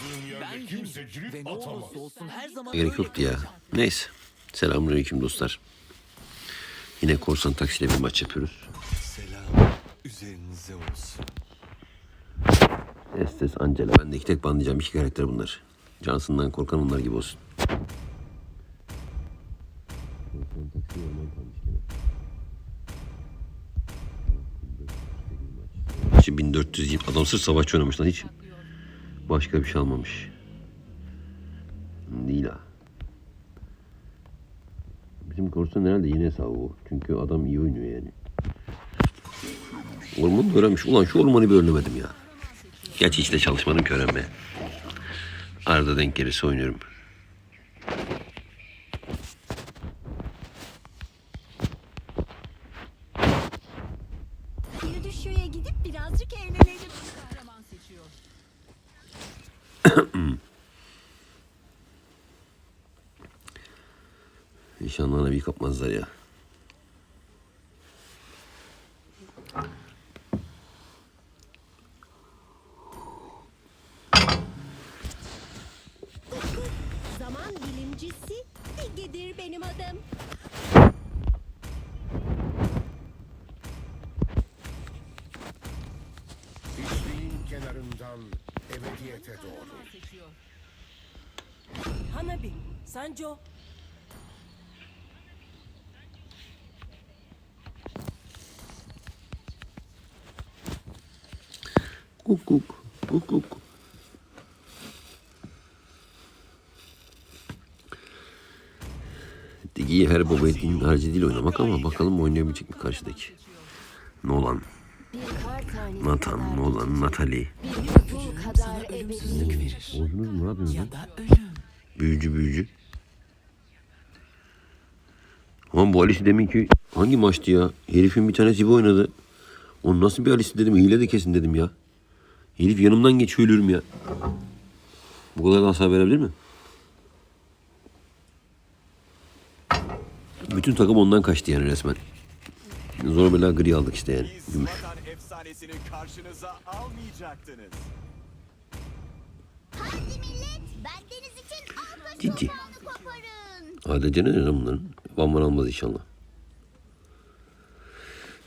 Yattığın yerde Ben kimse kimim cirit ve ne atamaz. olursa olsun her zaman Gerek öyle yoktu ya. kalacağım. Neyse. Selamünaleyküm dostlar. Yine korsan taksiyle bir maç yapıyoruz. Selam üzerinize olsun. Estes, Angela. Ben de iki tek banlayacağım. iki karakter bunlar. Johnson'dan korkan onlar gibi olsun. Korsan taksi normal kalmış gene. Maçı 1400 adam sırf savaşçı oynamış lan hiç. Başka bir şey almamış. Ha. Bizim korsan herhalde yeni hesabı bu. Çünkü adam iyi oynuyor yani. Ormanı öğrenmiş. Ulan şu ormanı bir öğrenemedim ya. Gerçi hiç de çalışmadım ki öğrenmeye. Arada denk gelirse oynuyorum. İnşallah bir kapmazlar ya. Zaman bilimcisi Bilge'dir benim adım. Hiçliğin kenarından ebediyete doğru. Hanabi, Sanjo, Kuk kuk. Kuk kuk. Digi'yi her baba ettiğinin harcı değil oynamak ama bakalım oynayabilecek mi karşıdaki. Nolan, Nathan, Nolan, Natalie. verir. Oğlunuz ne yapıyorsunuz lan? Ya da ölüm. Büyücü büyücü. Lan bu Alice deminki hangi maçtı ya? Herifin bir tanesi bu oynadı. O nasıl bir Alice dedim. Hile de kesin dedim ya. Herif yanımdan geçiyor ölürüm ya. Bu kadar da hasar verebilir mi? Bütün takım ondan kaçtı yani resmen. Zor bela gri aldık işte yani. Gümüş. Zlatan efsanesini karşınıza almayacaktınız. Hadi millet bendeniz için alkış Ciddi. ADC ne lan bunların? Vanman almaz inşallah.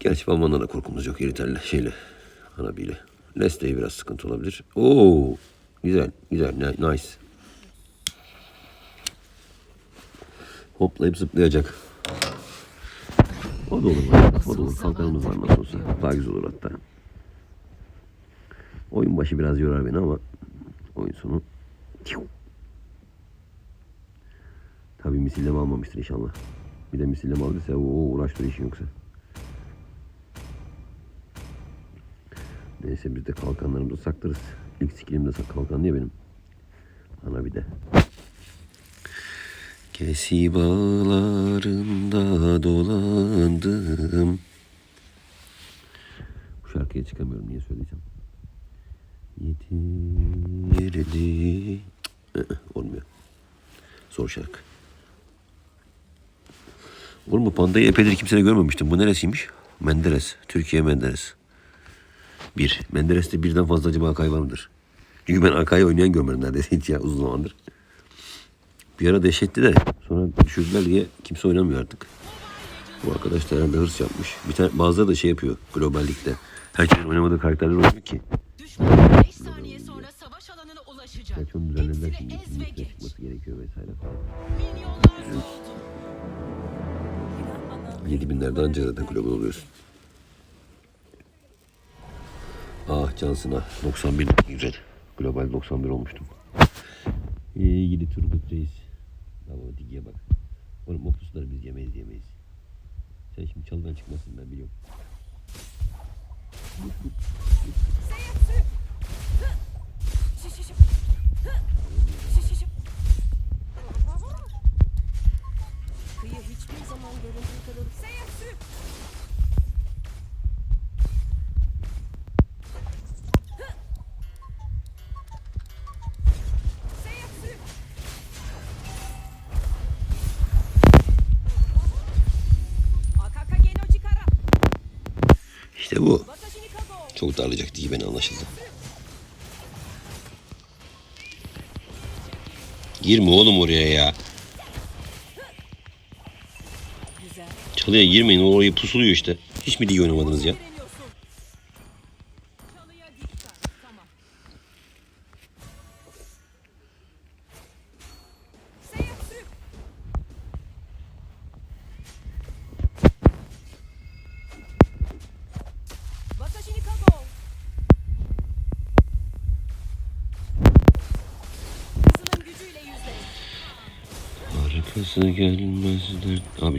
Gerçi Vanman'dan da korkumuz yok Yeriter'le şeyle. Hanabi'yle. Leslie'ye biraz sıkıntı olabilir. Oo, güzel, güzel, ni- nice. Hoplayıp zıplayacak. O da olur. O da olur. Kalkanımız var nasıl olsa. Daha güzel olur hatta. Oyun başı biraz yorar beni ama oyun sonu Tabii misilleme almamıştır inşallah. Bir de misilleme aldıysa o uğraştır işin yoksa. Neyse biz de kalkanlarımızı saklarız. İlk skillim de kalkan diye benim. Ana bir de. Kesi bağlarında dolandım. Bu şarkıya çıkamıyorum niye söyleyeceğim. Yetirdi. Olmuyor. Zor şarkı. Oğlum bu pandayı epeydir kimse de görmemiştim. Bu neresiymiş? Menderes. Türkiye Menderes. Bir. Menderes'te birden fazla acaba Akay var mıdır? Çünkü ben Akay'ı oynayan görmedim neredeyse hiç ya uzun zamandır. Bir ara dehşetti de sonra düşürdüler diye kimse oynamıyor artık. Bu arkadaş da herhalde hırs yapmış. Bir tane, bazıları da şey yapıyor globallikte. Herkesin oynamadığı karakterler oynuyor ki. Düşman 5 saniye sonra savaş alanına ulaşacak. Şimdi. ez ve geç. çıkması gerekiyor vesaire falan. Milyonlar doldu. 7000'lerde anca zaten global oluyorsun. Ah Cansın ah. 91 güzel. Global 91 olmuştum. İyi gidi Turgut Reis. Ama Digi'ye bak. Oğlum o pusuları biz yemeyiz yemeyiz. Sen şimdi çalıdan çıkmasın ben biliyorum. kıyı hiçbir zaman göründüğü kadar... Akaka İşte bu. Çok darlayacak diye ben anlaşıldı. Girme oğlum oraya ya. Çalıya girmeyin orayı pusuluyor işte. Hiç mi iyi oynamadınız ya?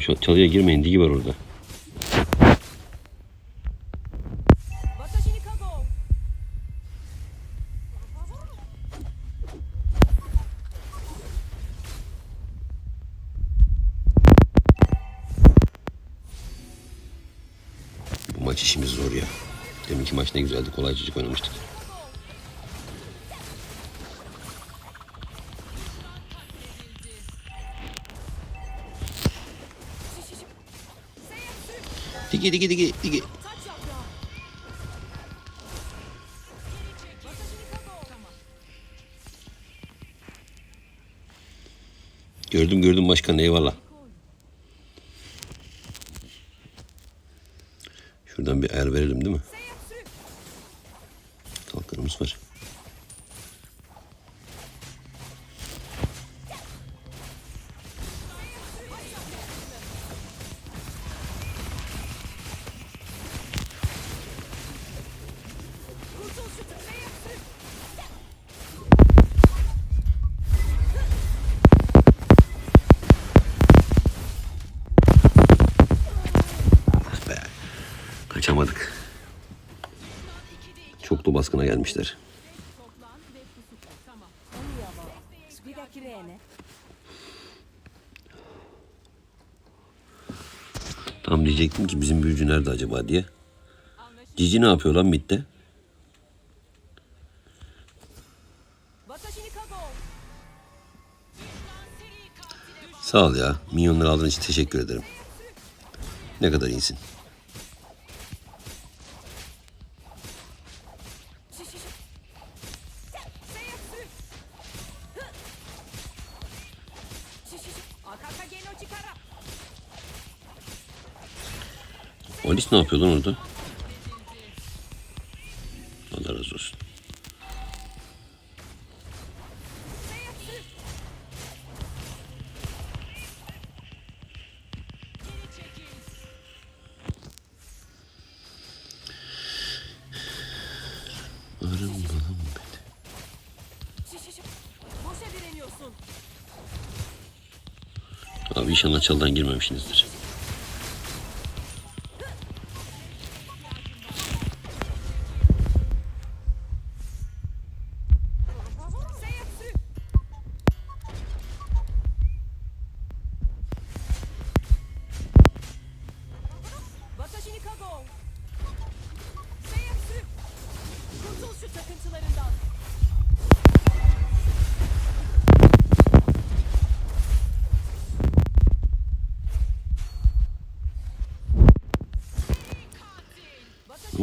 Şu çalıya girmeyin digi var orada. Bu maç işimiz zor ya. Deminki maç ne güzeldi. Kolay çocuk oynamıştık. Digi digi digi digi. Gördüm gördüm başkan eyvallah. Şuradan bir ayar verelim değil mi? Kalkanımız var. Kaçamadık. Çok da baskına gelmişler. Tam diyecektim ki bizim büyücü nerede acaba diye. Cici ne yapıyor lan midde? Sağ ol ya. Milyonları aldığın için teşekkür ederim. Ne kadar iyisin. Alice ne yapıyor lan orada? Allah razı olsun. Abi inşallah çaldan girmemişsinizdir.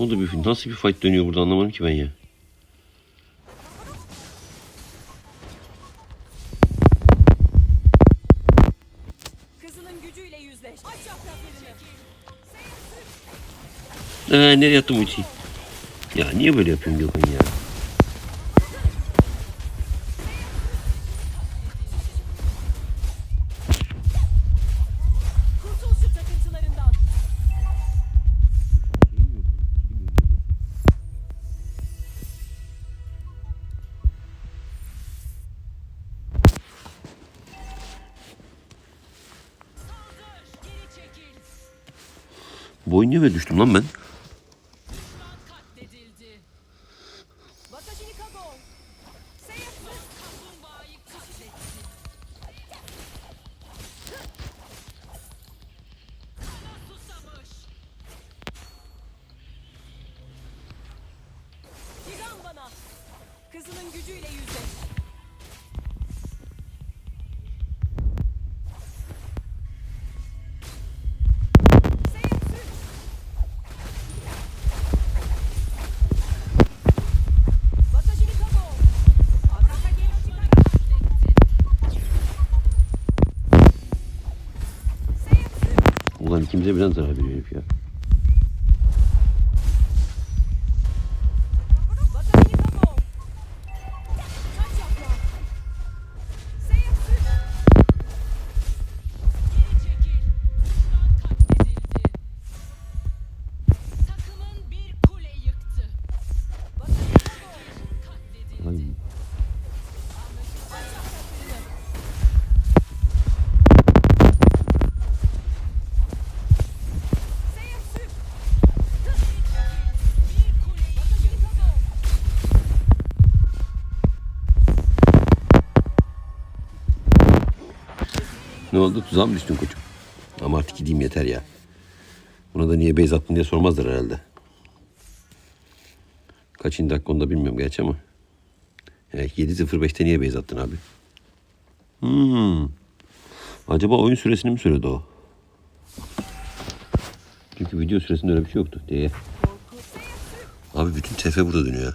Oldu bir nasıl bir fight dönüyor burada anlamadım ki ben ya. Kızının gücüyle yüzleş. Aç yapraklarını. Ee, nereye attım ultiyi? Ya niye böyle yapıyorsun Gökhan ya? Boyun niye böyle düştüm lan ben? Ulan ikimize birden zarar veriyor herif ya. Oldu? Tuzağa mı düştün koçum? Ama artık gideyim yeter ya. Buna da niye beyz attın diye sormazlar herhalde. Kaçıncı dakika onu da bilmiyorum gerçi ama. Evet, 7.05'te niye beyz attın abi? Hmm. Acaba oyun süresini mi söyledi o? Çünkü video süresinde öyle bir şey yoktu diye. Abi bütün tefe burada dönüyor.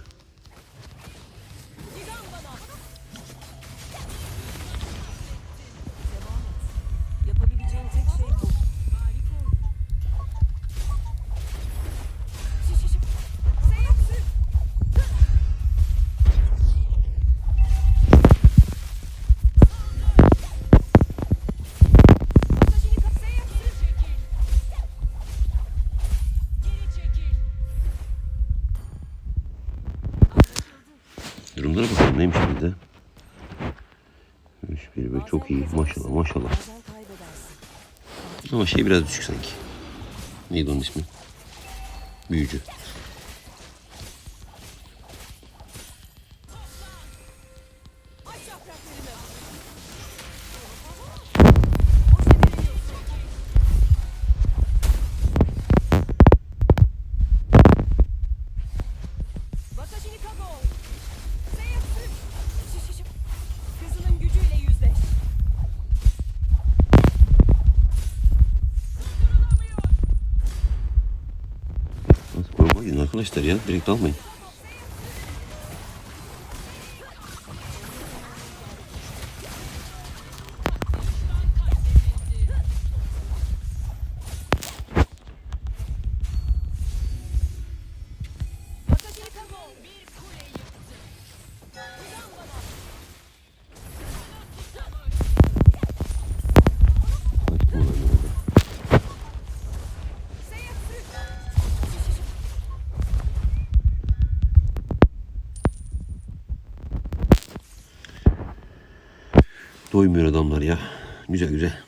İyi maşallah maşallah. Ama şey biraz düşük sanki. Neydi onun ismi? Büyücü. ela estaria virtualmente. Doymuyor adamlar ya. Güzel güzel.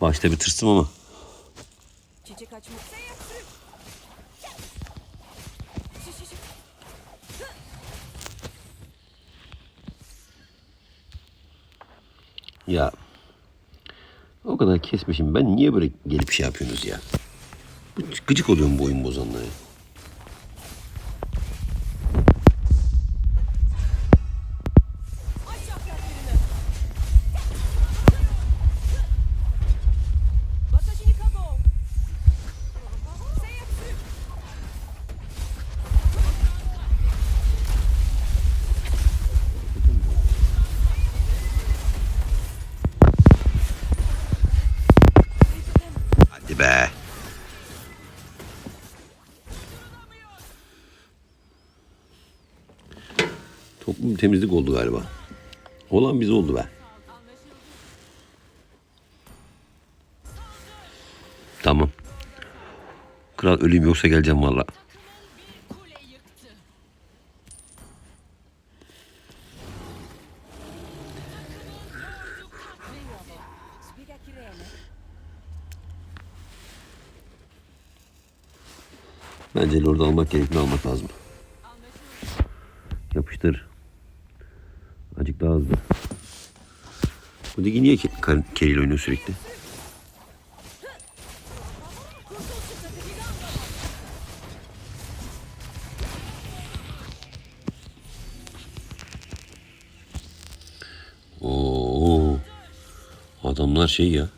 Başta bir tırstım ama. Çiçek açmak. Ya o kadar kesmişim. Ben niye böyle gelip şey yapıyorsunuz ya? Gıcık oluyorum bu oyun bozanlara. Temizlik oldu galiba. Olan bize oldu be. Tamam. Kral öleyim yoksa geleceğim valla. Bence Lord'u almak gerektiğini almak lazım. Yapıştır. Daha hızlı. Bu Digi niye keriyle oynuyor sürekli? Oo. Adamlar şey ya.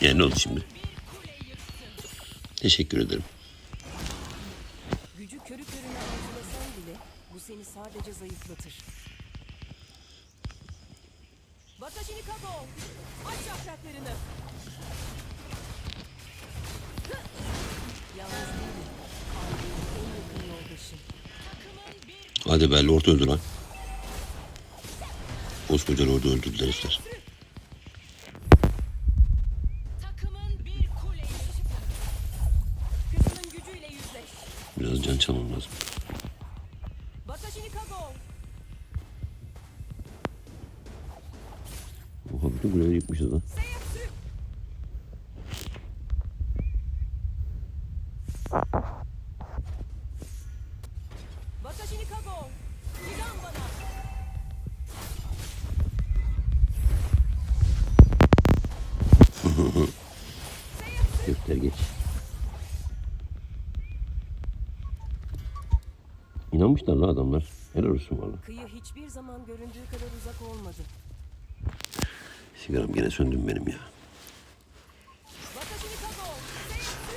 Yani ne oldu şimdi? Teşekkür ederim. Gücü körü körüne arzulasan bile bu seni sadece zayıflatır. Watashi Kago! Aç yapraklarını! Yalnız en yakın yoldaşım. Hadi be Lord öldü lan. Koskoca Lord'u öldürdüler herifler. Biraz can çalmam lazım. İnanmışlar lan adamlar. Helal olsun valla. Kıyı hiçbir zaman göründüğü kadar uzak olmadı. Sigaram gene söndüm benim ya. Kago!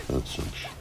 Saat sönmüş. Watashi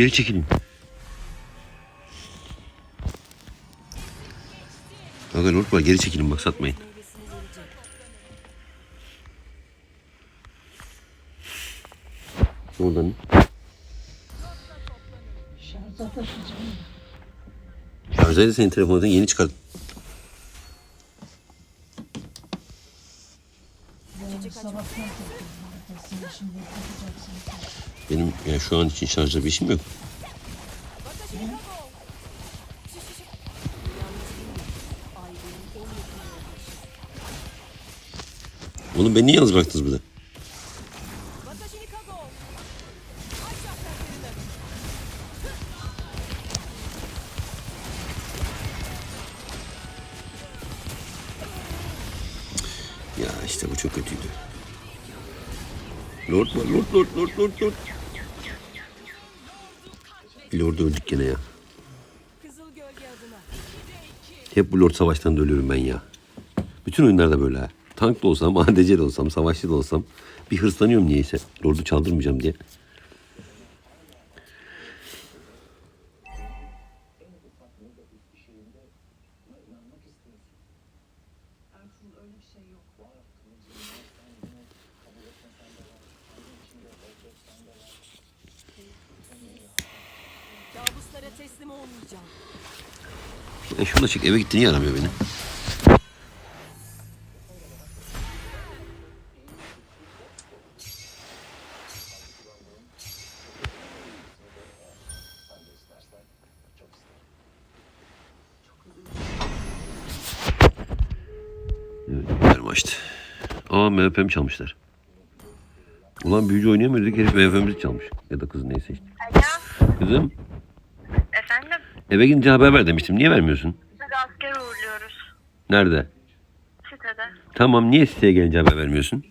Geri çekilin. Lord var geri çekilin bak satmayın. Oradan. Şarjdaydı senin telefonun yeni çıkardın. Benim yani şu an için şarjda bir işim yok. Oğlum beni yalnız bıraktınız burada? Ya işte bu çok kötüydü. Lord var, Lord, Lord, Lord, Lord, Lord. Lord'u öldük gene ya. Hep bu Lord Savaş'tan da ölüyorum ben ya. Bütün oyunlarda böyle ha. Tank da olsam, ADC olsam, savaşçı da olsam bir hırslanıyorum niyeyse. Lord'u çaldırmayacağım diye. E şunu da çek eve gitti niye aramıyor beni? Evet, maçtı. Aa MHP'mi çalmışlar. Ulan büyücü oynayamıyor dedik herif MHP'mizi çalmış. Ya da kız neyse işte. Kızım? Eve gidince haber ver demiştim. Niye vermiyorsun? Biz asker uğurluyoruz Nerede? sitede. Tamam niye siteye gelince haber vermiyorsun?